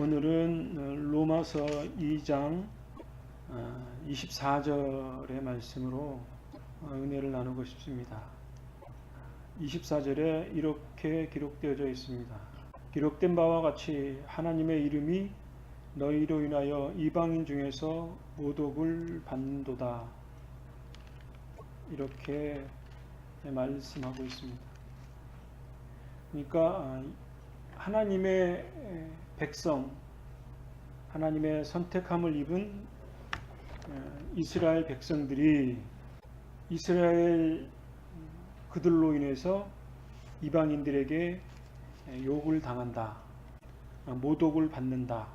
오늘은 로마서 2장 24절의 말씀으로 은혜를 나누고 싶습니다. 24절에 이렇게 기록되어져 있습니다. 기록된 바와 같이 하나님의 이름이 너희로 인하여 이방인 중에서 모독을 받는도다. 이렇게 말씀하고 있습니다. 그러니까 하나님의 백성, 하나님의 선택함을 입은 이스라엘 백성들이 이스라엘 그들로 인해서 이방인들에게 욕을 당한다, 모독을 받는다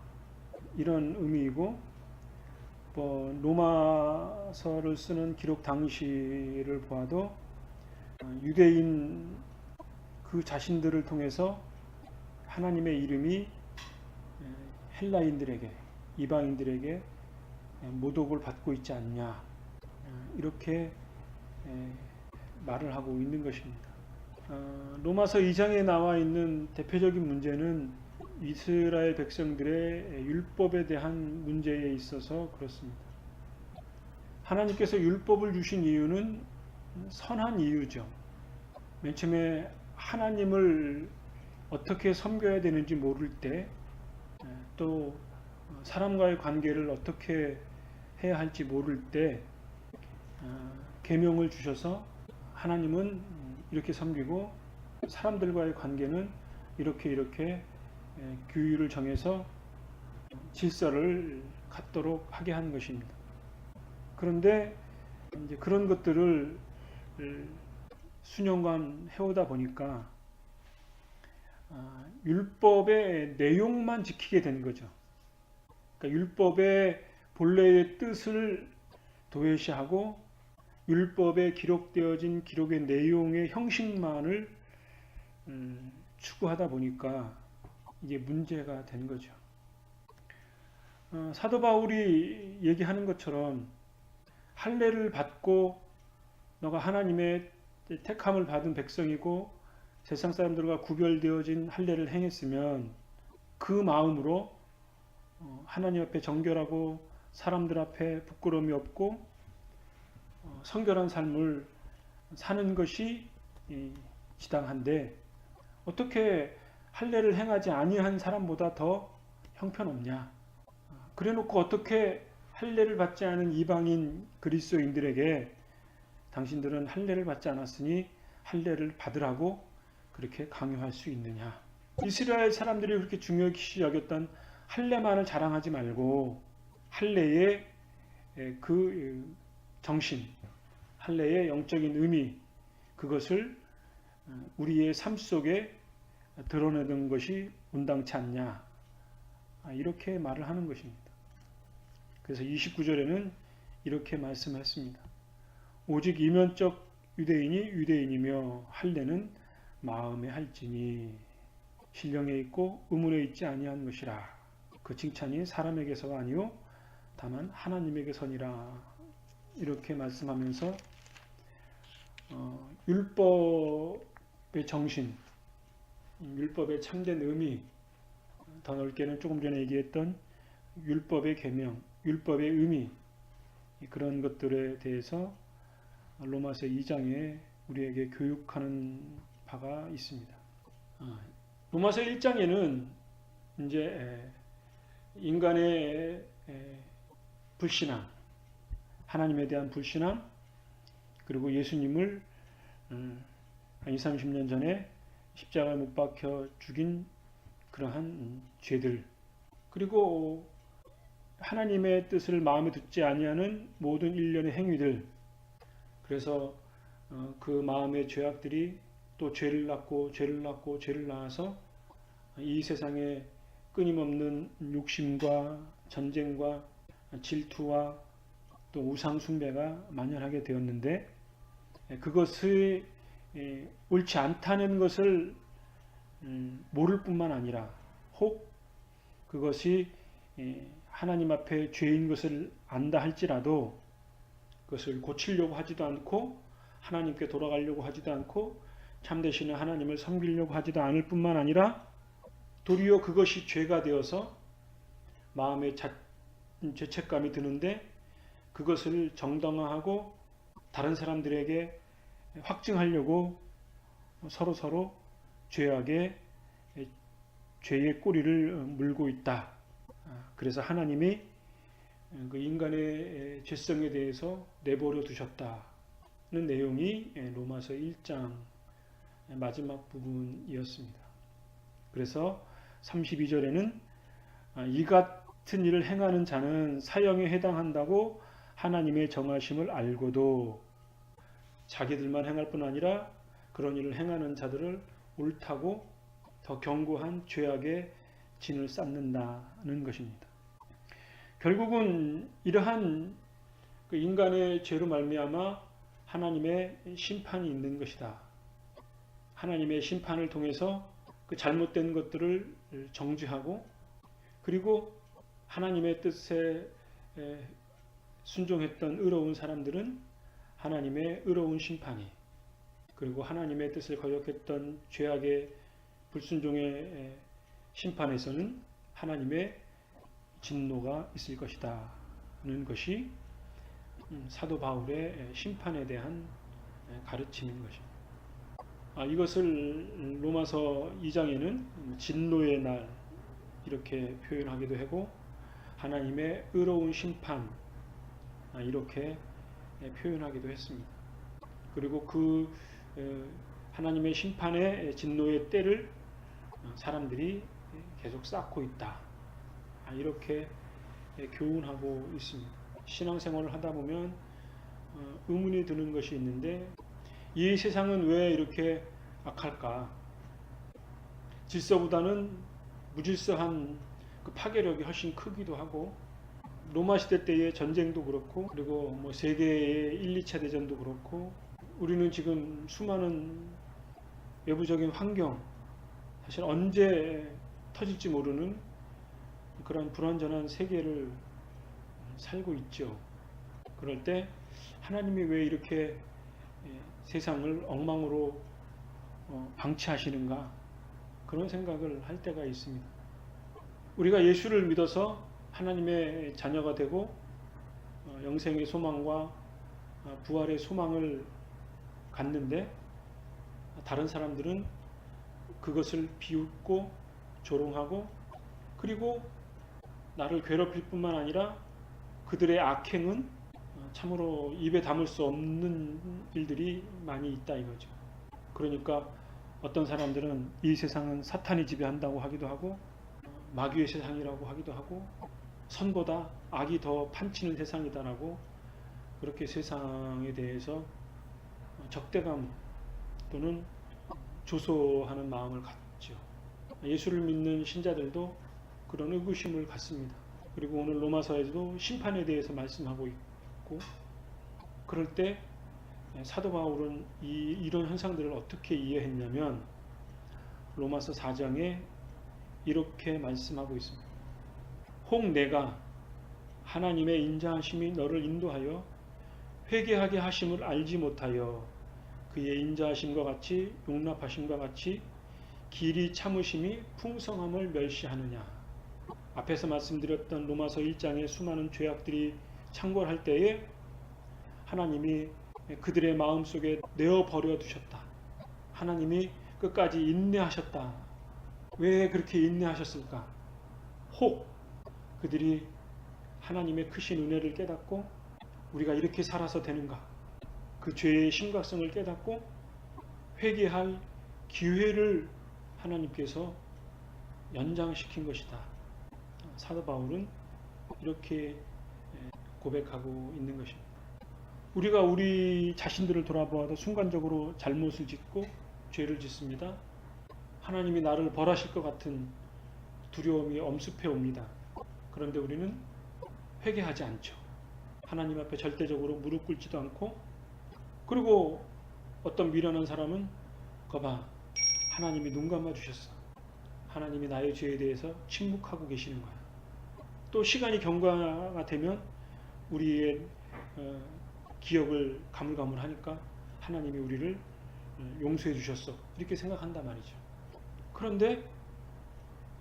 이런 의미이고 뭐 로마서를 쓰는 기록 당시를 보아도 유대인 그 자신들을 통해서 하나님의 이름이 헬라인들에게 이방인들에게 모독을 받고 있지 않냐 이렇게 말을 하고 있는 것입니다. 어, 로마서 2장에 나와 있는 대표적인 문제는 이스라엘 백성들의 율법에 대한 문제에 있어서 그렇습니다. 하나님께서 율법을 주신 이유는 선한 이유죠. 맨 처음에 하나님을 어떻게 섬겨야 되는지 모를 때, 또 사람과의 관계를 어떻게 해야 할지 모를 때, 계명을 주셔서 하나님은 이렇게 섬기고 사람들과의 관계는 이렇게 이렇게 규율을 정해서 질서를 갖도록 하게 한 것입니다. 그런데 이제 그런 것들을 수년간 해오다 보니까 율법의 내용만 지키게 된 거죠. 그러니까 율법의 본래의 뜻을 도외시하고 율법에 기록되어진 기록의 내용의 형식만을 음, 추구하다 보니까 이게 문제가 된 거죠. 어, 사도 바울이 얘기하는 것처럼 할례를 받고 너가 하나님의 택함을 받은 백성이고 세상 사람들과 구별되어진 할례를 행했으면 그 마음으로 어, 하나님 앞에 정결하고 사람들 앞에 부끄러움이 없고 어, 성결한 삶을 사는 것이 지당한데 어떻게 할례를 행하지 아니한 사람보다 더 형편없냐? 그래놓고 어떻게 할례를 받지 않은 이방인 그리스도인들에게 당신들은 할례를 받지 않았으니 할례를 받으라고 그렇게 강요할 수 있느냐? 이스라엘 사람들이 그렇게 중요시 여겼던 할례만을 자랑하지 말고 할례의 그 정신, 할례의 영적인 의미 그것을 우리의 삶 속에 드러내는 것이 온당치 않냐 이렇게 말을 하는 것입니다. 그래서 29절에는 이렇게 말씀했습니다. 오직 이면적 유대인이 유대인이며 할례는 마음에 할지니 신령에 있고 의문에 있지 아니한 것이라. 그 칭찬이 사람에게서가 아니요 다만 하나님에게 선이라. 이렇게 말씀하면서 어, 율법의 정신, 율법의 참된 의미, 더 넓게는 조금 전에 얘기했던 율법의 계명, 율법의 의미 그런 것들에 대해서 로마서 2장에 우리에게 교육하는 바가 있습니다. 아, 로마서 1장에는 이제 인간의 불신앙, 하나님에 대한 불신함, 그리고 예수님을 음, 한 20, 30년 전에 십자가에 못 박혀 죽인 그러한 죄들, 그리고 하나님의 뜻을 마음에 듣지 아니하는 모든 일련의 행위들, 그래서 어, 그 마음의 죄악들이 또 죄를 낳고 죄를 낳고 죄를 낳아서 이 세상에 끊임없는 욕심과 전쟁과 질투와 또 우상 숭배가 만연하게 되었는데 그것이 옳지 않다는 것을 음, 모를 뿐만 아니라 혹 그것이 하나님 앞에 죄인 것을 안다 할지라도 그것을 고치려고 하지도 않고 하나님께 돌아가려고 하지도 않고 참되시는 하나님을 섬기려고 하지도 않을 뿐만 아니라 도리어 그것이 죄가 되어서 마음에 자, 죄책감이 드는데 그것을 정당화하고 다른 사람들에게 확증하려고 서로 서로 죄악에 죄의 꼬리를 물고 있다. 아, 그래서 하나님이 그 인간의 죄성에 대해서 내버려 두셨다는 내용이 로마서 1장 마지막 부분이었습니다. 그래서 32절에는 아, 이 같은 일을 행하는 자는 사형에 해당한다고 하나님의 정하심을 알고도 자기들만 행할 뿐 아니라 그런 일을 행하는 자들을 옳다고 더 견고한 죄악의 진을 쌓는다는 것입니다. 결국은 이러한 그 인간의 죄로 말미암아 하나님의 심판이 있는 것이다. 하나님의 심판을 통해서 그 잘못된 것들을 정죄하고 그리고 하나님의 뜻에 순종했던 의로운 사람들은 하나님의 의로운 심판이 그리고 하나님의 뜻을 거역했던 죄악의 불순종의 심판에서는 하나님의 진노가 있을 것이다는 것이 음, 사도 바울의 심판에 대한 가르침인 것입니다. 아, 이것을 로마서 2장에는 진노의 날 이렇게 표현하기도 하고 하나님의 의로운 심판 아, 이렇게 표현하기도 했습니다. 그리고 그 하나님의 심판의 진노의 때를 어, 사람들이 계속 쌓고 있다. 아, 이렇게 교훈하고 있습니다. 신앙생활을 하다 보면 어, 의문이 드는 것이 있는데 이 세상은 왜 이렇게 악할까? 질서보다는 무질서한 그 파괴력이 훨씬 크기도 하고 로마 시대 때의 전쟁도 그렇고 그리고 뭐 세계의 1, 2차 대전도 그렇고 우리는 지금 수많은 외부적인 환경 사실 언제 터질지 모르는 그런 불완전한 세계를 살고 있죠. 그럴 때 하나님이 왜 이렇게 예, 세상을 엉망으로 어, 방치하시는가 그런 생각을 할 때가 있습니다. 우리가 예수를 믿어서 하나님의 자녀가 되고 어, 영생의 소망과 어, 부활의 소망을 갖는데 다른 사람들은 그것을 비웃고 조롱하고 그리고 나를 괴롭힐 뿐만 아니라 그들의 악행은 어, 참으로 입에 담을 수 없는 일들이 많이 있다 이거죠. 그러니까 어떤 사람들은 이 세상은 사탄이 지배한다고 하기도 하고 마귀의 세상이라고 하기도 하고 선보다 악이 더 판치는 세상이다라고 그렇게 세상에 대해서 적대감 또는 조소하는 마음을 갖죠. 예수를 믿는 신자들도 그런 의구심을 갖습니다. 그리고 오늘 로마서에서도 심판에 대해서 말씀하고 있고 그럴 때 사도 바울은 이, 이런 현상들을 어떻게 이해했냐면 로마서 4장에 이렇게 말씀하고 있습니다. 혹 내가 하나님의 인자하심이 너를 인도하여 회개하게 하심을 알지 못하여 그의 인자하심과 같이 용납하심과 같이 길이 참으심이 풍성함을 멸시하느냐. 앞에서 말씀드렸던 로마서 1장의 수많은 죄악들이 창궐할 때에 하나님이 그들의 마음 속에 내어 버려 두셨다. 하나님이 끝까지 인내하셨다. 왜 그렇게 인내하셨을까? 혹 그들이 하나님의 크신 은혜를 깨닫고 우리가 이렇게 살아서 되는가? 그 죄의 심각성을 깨닫고 회개할 기회를 하나님께서 연장시킨 것이다. 사도 바울은 이렇게 고백하고 있는 것입니다. 우리가 우리 자신들을 돌아보아도 순간적으로 잘못을 짓고 죄를 짓습니다. 하나님이 나를 벌하실 것 같은 두려움이 엄습해 옵니다. 그런데 우리는 회개하지 않죠. 하나님 앞에 절대적으로 무릎 꿇지도 않고 그리고 어떤 미련한 사람은 거봐 하나님이 눈 감아 주셨어. 하나님이 나의 죄에 대해서 침묵하고 계시는 거야. 또 시간이 경과가 되면 우리의 어, 기억을 가물가물하니까 하나님이 우리를 어, 용서해 주셨어. 이렇게 생각한단 말이죠. 그런데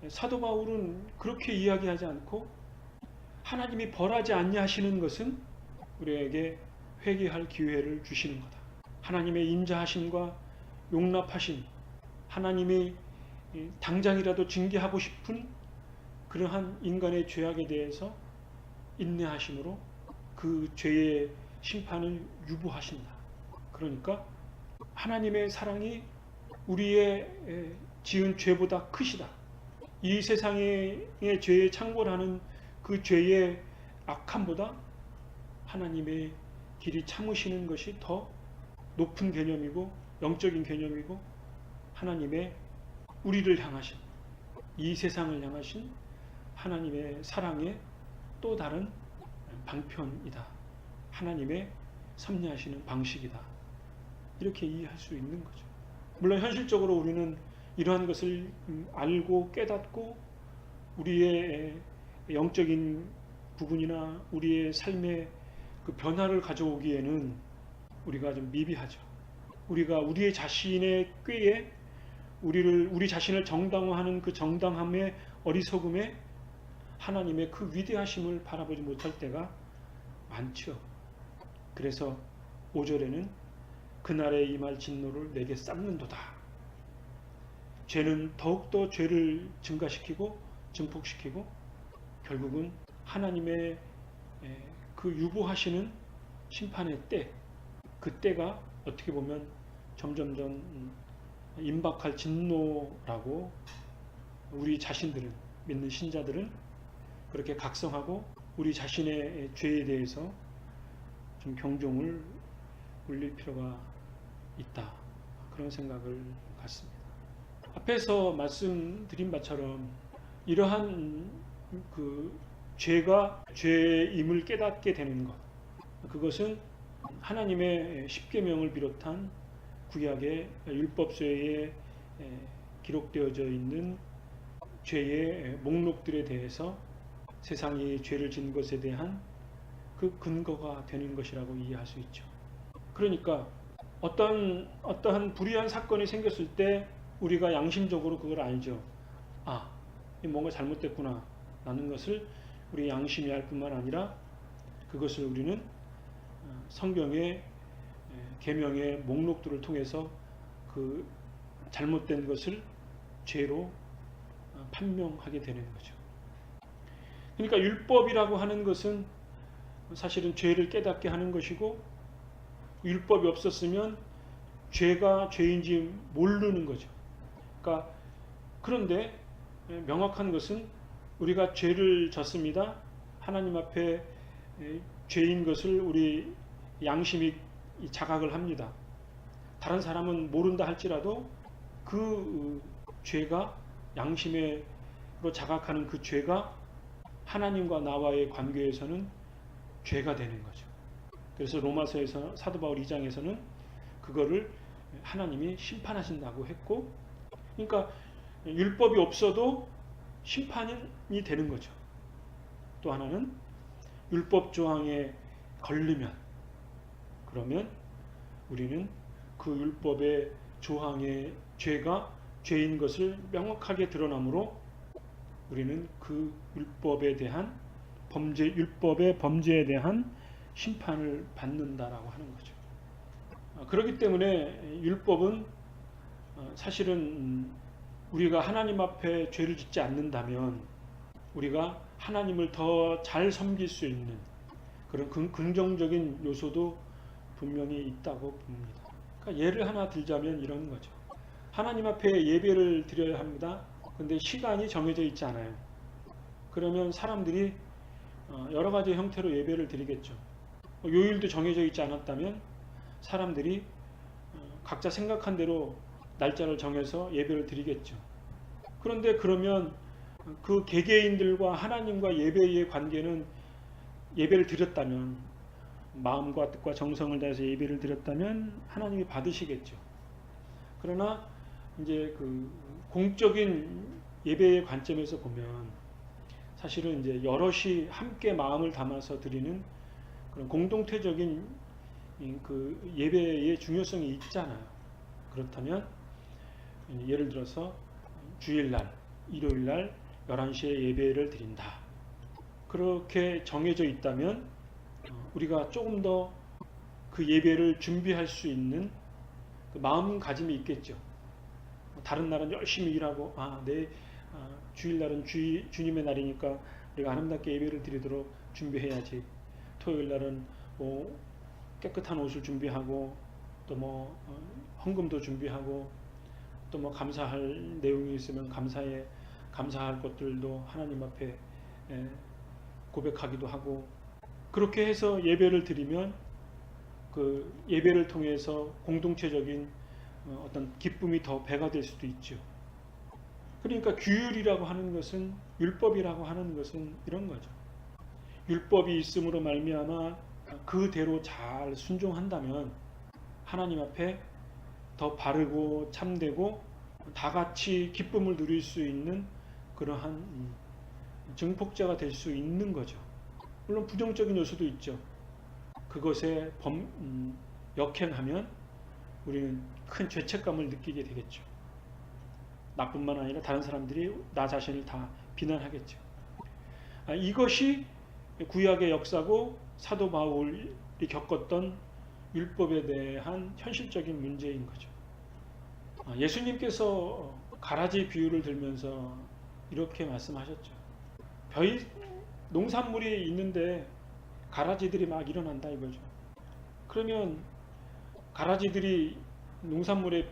사도 바울은 그렇게 이야기하지 않고 하나님이 벌하지 않냐 하시는 것은 우리에게 회개할 기회를 주시는 거다. 하나님의 인자하심과 용납하심, 하나님이 당장이라도 징계하고 싶은 그러한 인간의 죄악에 대해서 인내하심으로 그 죄의 심판을 유보하신다. 그러니까 하나님의 사랑이 우리의 지은 죄보다 크시다. 이 세상의 죄에 창궐하는 그 죄의 악함보다 하나님의 길이 참으시는 것이 더 높은 개념이고 영적인 개념이고 하나님의 우리를 향하신 이 세상을 향하신 하나님의 사랑의 또 다른 방편이다. 하나님의 섭리하시는 방식이다. 이렇게 이해할 수 있는 거죠. 물론 현실적으로 우리는 이러한 것을 알고 깨닫고 우리의 영적인 부분이나 우리의 삶의 그 변화를 가져오기에는 우리가 좀 미비하죠. 우리가 우리의 자신의 꾀에 우리를 우리 자신을 정당화하는 그 정당함의 어리석음에 하나님의 그 위대하심을 바라보지 못할 때가 많죠. 그래서 5절에는 그날에 임할 진노를 내게 쌓는도다. 죄는 더욱더 죄를 증가시키고 증폭시키고 결국은 하나님의 그 유보하시는 심판의 때, 그 때가 어떻게 보면 점점점 임박할 진노라고 우리 자신들은 믿는 신자들은 그렇게 각성하고 우리 자신의 죄에 대해서 좀 경종을 울릴 필요가 있다. 그런 생각을 갖습니다. 앞에서 말씀드린 바처럼 이러한 그 죄가 죄임을 깨닫게 되는 것 그것은 하나님의 십계명을 비롯한 구약의 율법서에 기록되어져 있는 죄의 목록들에 대해서 세상이 죄를 진 것에 대한 그 근거가 되는 것이라고 이해할 수 있죠. 그러니까 어떤 어떠한 불의한 사건이 생겼을 때 우리가 양심적으로 그걸 알죠. 아, 뭔가 잘못됐구나. 라는 것을 우리 양심이 알 뿐만 아니라 그것을 우리는 어, 성경의 계명의 목록들을 통해서 그 잘못된 것을 죄로 어, 판명하게 되는 거죠. 그러니까 율법이라고 하는 것은 사실은 죄를 깨닫게 하는 것이고 율법이 없었으면 죄가 죄인지 모르는 거죠. 그러니까 그런데 명확한 것은 우리가 죄를 졌습니다. 하나님 앞에 죄인 것을 우리 양심이 자각을 합니다. 다른 사람은 모른다 할지라도 그 죄가 양심으로 자각하는 그 죄가 하나님과 나와의 관계에서는 죄가 되는 거죠. 그래서 로마서에서 사도 바울 2장에서는 그거를 하나님이 심판하신다고 했고 그러니까 율법이 없어도 심판이 되는 거죠. 또 하나는 율법 조항에 걸리면 그러면 우리는 그 율법의 조항의 죄가 죄인 것을 명확하게 드러나므로 우리는 그 율법에 대한 범죄 율법의 범죄에 대한 심판을 받는다라고 하는 거죠. 아, 그렇기 때문에 율법은 어, 사실은 우리가 하나님 앞에 죄를 짓지 않는다면 우리가 하나님을 더 잘 섬길 수 있는 그런 긍정적인 요소도 분명히 있다고 봅니다. 그러니까 예를 하나 들자면 이런 거죠. 하나님 앞에 예배를 드려야 합니다. 근데 시간이 정해져 있지 않아요. 그러면 사람들이 어, 여러 가지 형태로 예배를 드리겠죠. 뭐 요일도 정해져 있지 않았다면 사람들이 어, 각자 생각한 대로 날짜를 정해서 예배를 드리겠죠. 그런데 그러면 그 개개인들과 하나님과 예배의 관계는 예배를 드렸다면 마음과 뜻과 정성을 다해서 예배를 드렸다면 하나님이 받으시겠죠. 그러나 이제 그 공적인 예배의 관점에서 보면 사실은 이제 여럿이 함께 마음을 담아서 드리는 그런 공동체적인 그 예배의 중요성이 있잖아요. 그렇다면 예를 들어서 주일날, 일요일날 11시에 예배를 드린다. 그렇게 정해져 있다면 어, 우리가 조금 더 그 예배를 준비할 수 있는 그 마음가짐이 있겠죠. 다른 날은 열심히 일하고 아내 아, 주일날은 주, 주님의 날이니까 우리가 아름답게 예배를 드리도록 준비해야지. 토요일 날은 뭐 깨끗한 옷을 준비하고 또 뭐 헌금도 준비하고 또 뭐 감사할 내용이 있으면 감사에 감사할 것들도 하나님 앞에 예, 고백하기도 하고 그렇게 해서 예배를 드리면 그 예배를 통해서 공동체적인 어, 어떤 기쁨이 더 배가 될 수도 있죠. 그러니까 규율이라고 하는 것은 율법이라고 하는 것은 이런 거죠. 율법이 있음으로 말미암아 그대로 잘 순종한다면 하나님 앞에 더 바르고 참되고 다 같이 기쁨을 누릴 수 있는 그러한 음, 증폭자가 될 수 있는 거죠. 물론 부정적인 요소도 있죠. 그것에 범, 음, 역행하면 우리는 큰 죄책감을 느끼게 되겠죠. 나뿐만 아니라 다른 사람들이 나 자신을 다 비난하겠죠. 아, 이것이 구약의 역사고 사도 바울이 겪었던 율법에 대한 현실적인 문제인 거죠. 아, 예수님께서 가라지 비유를 들면서 이렇게 말씀하셨죠. 벼이 농산물이 있는데 가라지들이 막 일어난다 이거죠. 그러면 가라지들이 농산물에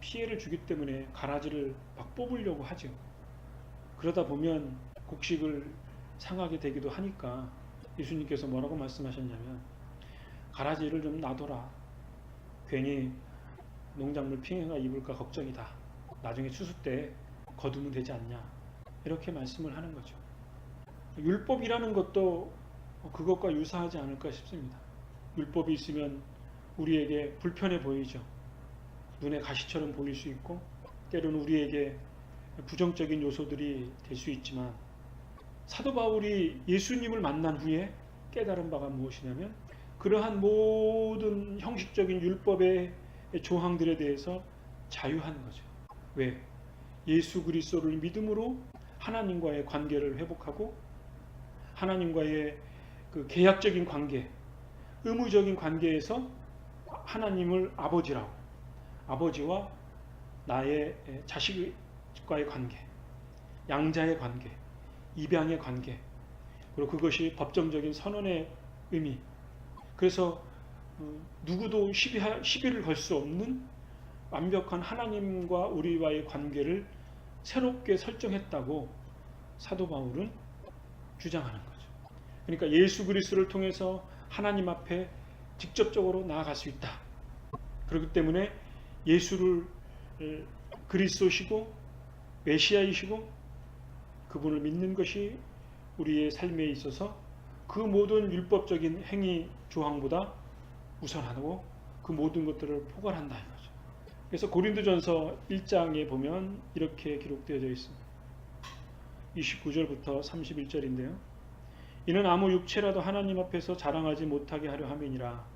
피해를 주기 때문에 가라지를 막 뽑으려고 하죠. 그러다 보면 곡식을 상하게 되기도 하니까 예수님께서 뭐라고 말씀하셨냐면 가라지를 좀 놔둬라. 괜히 농작물 피해가 입을까 걱정이다. 나중에 추수 때 거두면 되지 않냐. 이렇게 말씀을 하는 거죠. 율법이라는 것도 그것과 유사하지 않을까 싶습니다. 율법이 있으면 우리에게 불편해 보이죠. 눈에 가시처럼 보일 수 있고 때로는 우리에게 부정적인 요소들이 될 수 있지만 사도 바울이 예수님을 만난 후에 깨달은 바가 무엇이냐면 그러한 모든 형식적인 율법의 조항들에 대해서 자유한 거죠. 왜? 예수 그리스도를 믿음으로 하나님과의 관계를 회복하고 하나님과의 그 계약적인 관계, 의무적인 관계에서 하나님을 아버지라고, 아버지와 나의 자식과의 관계, 양자의 관계, 입양의 관계, 그리고 그것이 법정적인 선언의 의미. 그래서 어, 누구도 시비, 시비를 걸 수 없는 완벽한 하나님과 우리와의 관계를 새롭게 설정했다고 사도 바울은 주장하는 거죠. 그러니까 예수 그리스도를 통해서 하나님 앞에 직접적으로 나아갈 수 있다. 그렇기 때문에 예수를 그리스도시고 메시아이시고 그분을 믿는 것이 우리의 삶에 있어서 그 모든 율법적인 행위 조항보다 우선하고 그 모든 것들을 포괄한다 이거죠. 그래서 고린도전서 1장에 보면 이렇게 기록되어져 있습니다. 29절부터 31절인데요. 이는 아무 육체라도 하나님 앞에서 자랑하지 못하게 하려 함이니라.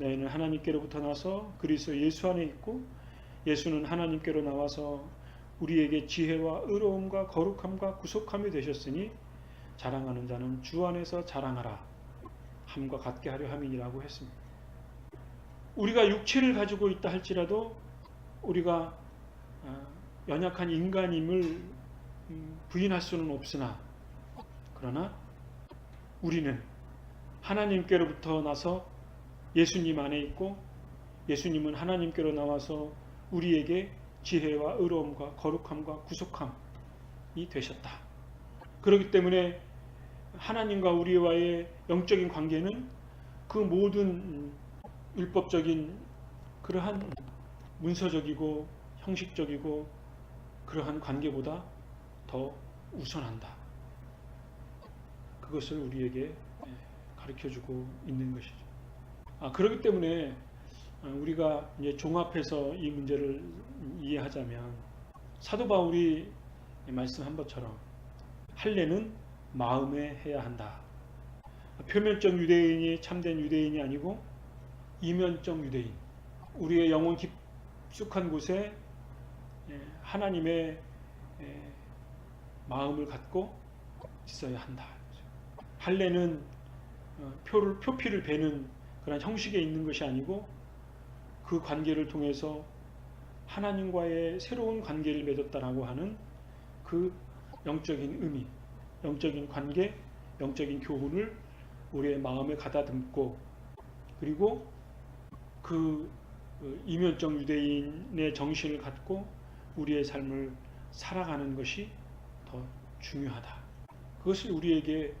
너희는 하나님께로부터 나서 그리스도 예수 안에 있고 예수는 하나님께로 나와서 우리에게 지혜와 의로움과 거룩함과 구속함이 되셨으니 자랑하는 자는 주 안에서 자랑하라 함과 같게 하려 함이니라고 했습니다. 우리가 육체를 가지고 있다 할지라도 우리가 아, 연약한 인간임을 음, 부인할 수는 없으나 그러나 우리는 하나님께로부터 나서 예수님 안에 있고 예수님은 하나님께로 나와서 우리에게 지혜와 의로움과 거룩함과 구속함이 되셨다. 그렇기 때문에 하나님과 우리와의 영적인 관계는 그 모든 율법적인 그러한 문서적이고 형식적이고 그러한 관계보다 더 우선한다. 그것을 우리에게 가르쳐 주고 있는 것이죠. 아, 그렇기 때문에 우리가 이제 종합해서 이 문제를 이해하자면 사도 바울이 말씀한 것처럼 할례는 마음에 해야 한다. 표면적 유대인이 참된 유대인이 아니고 이면적 유대인. 우리의 영혼 깊숙한 곳에 하나님의 마음을 갖고 있어야 한다. 할례는 어, 표를 표피를 베는 그런 형식에 있는 것이 아니고 그 관계를 통해서 하나님과의 새로운 관계를 맺었다라고 하는 그 영적인 의미, 영적인 관계, 영적인 교훈을 우리의 마음에 가다듬고 그리고 그 어, 이면적 유대인의 정신을 갖고 우리의 삶을 살아가는 것이 더 중요하다. 그것을 우리에게 에,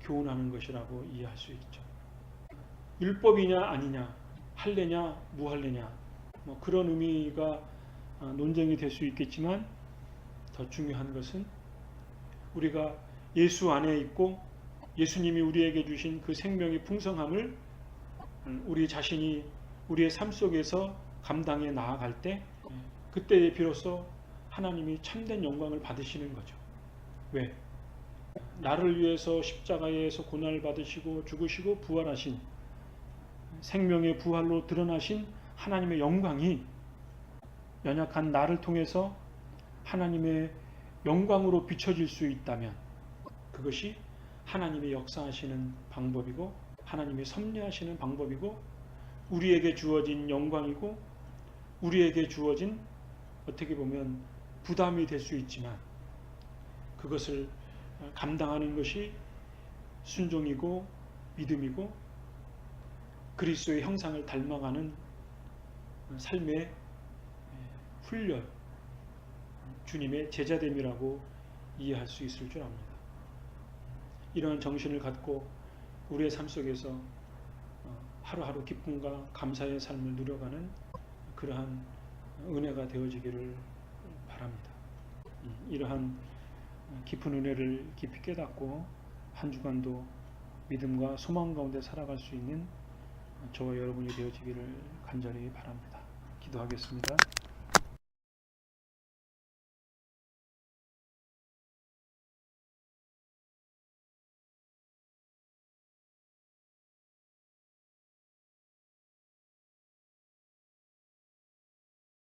교훈하는 것이라고 이해할 수 있죠. 율법이냐 아니냐, 할례냐 무할례냐, 뭐 그런 의미가 어, 논쟁이 될 수 있겠지만 더 중요한 것은 우리가 예수 안에 있고 예수님이 우리에게 주신 그 생명의 풍성함을 음, 우리 자신이 우리의 삶 속에서 감당해 나아갈 때 그때에 비로소 하나님이 참된 영광을 받으시는 거죠. 왜? 나를 위해서 십자가에서 고난을 받으시고 죽으시고 부활하신 생명의 부활로 드러나신 하나님의 영광이 연약한 나를 통해서 하나님의 영광으로 비춰질 수 있다면 그것이 하나님의 역사하시는 방법이고 하나님의 섭리하시는 방법이고 우리에게 주어진 영광이고 우리에게 주어진 어떻게 보면 부담이 될 수 있지만 그것을 감당하는 것이 순종이고 믿음이고 그리스도의 형상을 닮아가는 삶의 훈련, 주님의 제자됨이라고 이해할 수 있을 줄 압니다. 이러한 정신을 갖고 우리의 삶 속에서 어, 하루하루 기쁨과 감사의 삶을 누려가는 그러한 은혜가 되어지기를 바랍니다. 음, 이러한 깊은 은혜를 깊이 깨닫고 한 주간도 믿음과 소망 가운데 살아갈 수 있는 저와 여러분이 되어지기를 간절히 바랍니다. 기도하겠습니다.